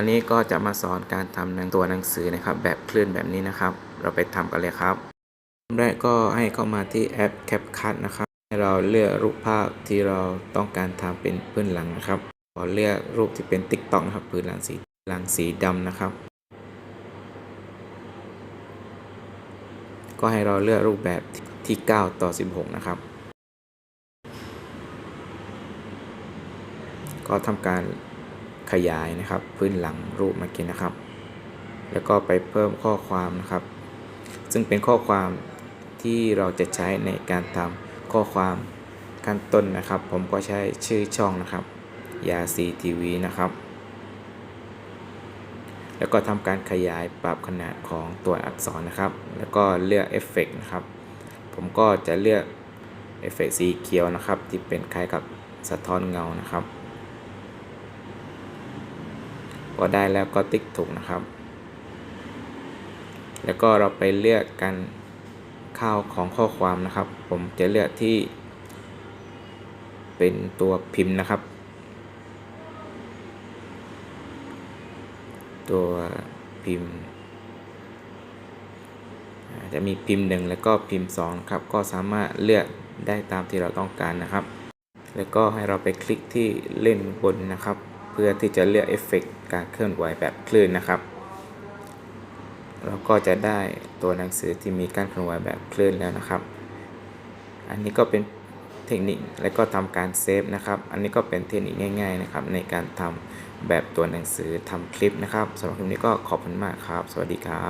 วันนี้ก็จะมาสอนการทำหนังตัวหนังสือนะครับ แบบคลื่นแบบนี้นะครับ เราไปทำกันเลยครับแรกก็ให้เข้ามาที่แอป CapCut นะครับให้เราเลือกรูปภาพที่เราต้องการทำเป็นพื้นหลังนะครับขอเลือกรูปที่เป็น TikTok นะครับพื้นหลังสีหลังสีดำนะครับ ก็ให้เราเลือกรูปแบบที่ 9 ต่อ 16 นะครับ ก็ทำการ ขยายนะครับ พื้นหลังรูปเมื่อกี้นะครับ แล้วก็ไปเพิ่มข้อความนะครับ ซึ่งเป็นข้อความที่เราจะใช้ในการทำข้อความขั้นต้นนะครับ ผมก็ใช้ชื่อช่องนะครับยาซีทีวีนะครับ แล้วก็ทำการขยายปรับขนาดของตัวอักษรนะครับ แล้วก็เลือกเอฟเฟกนะครับ ผมก็จะเลือกเอฟเฟกสีเขียวนะครับ ที่เป็นคล้ายกับสะท้อนเงานะครับ พอได้แล้วก็ติ๊กถูกนะครับ แล้วก็เราไปเลือกการเข้าวของข้อความนะครับ ผมจะเลือกที่ เป็นตัวพิมพ์นะครับ ตัวพิมพ์จะมีพิมพ์หนึ่งแล้วก็พิมพ์สองครับ ก็สามารถเลือกได้ตามที่เราต้องการนะครับ แล้วก็ให้เราไปคลิกที่เล่นบนนะครับ พื่อที่จะเลือกเอฟเฟกต์การเคลื่อนไหวแบบคลื่นนะครับเราก็จะได้ตัวหนังสือที่มีการเคลื่อนไหวแบบคลื่นแล้วนะครับ อันนี้ก็เป็นเทคนิคและก็ทำการเซฟนะครับ อันนี้ก็เป็นเทคนิคง่าย ๆนะครับ ในการทำแบบตัวหนังสือทำคลิปนะครับสำหรับคลิปนี้ก็ขอบคุณมากครับ สวัสดีครับ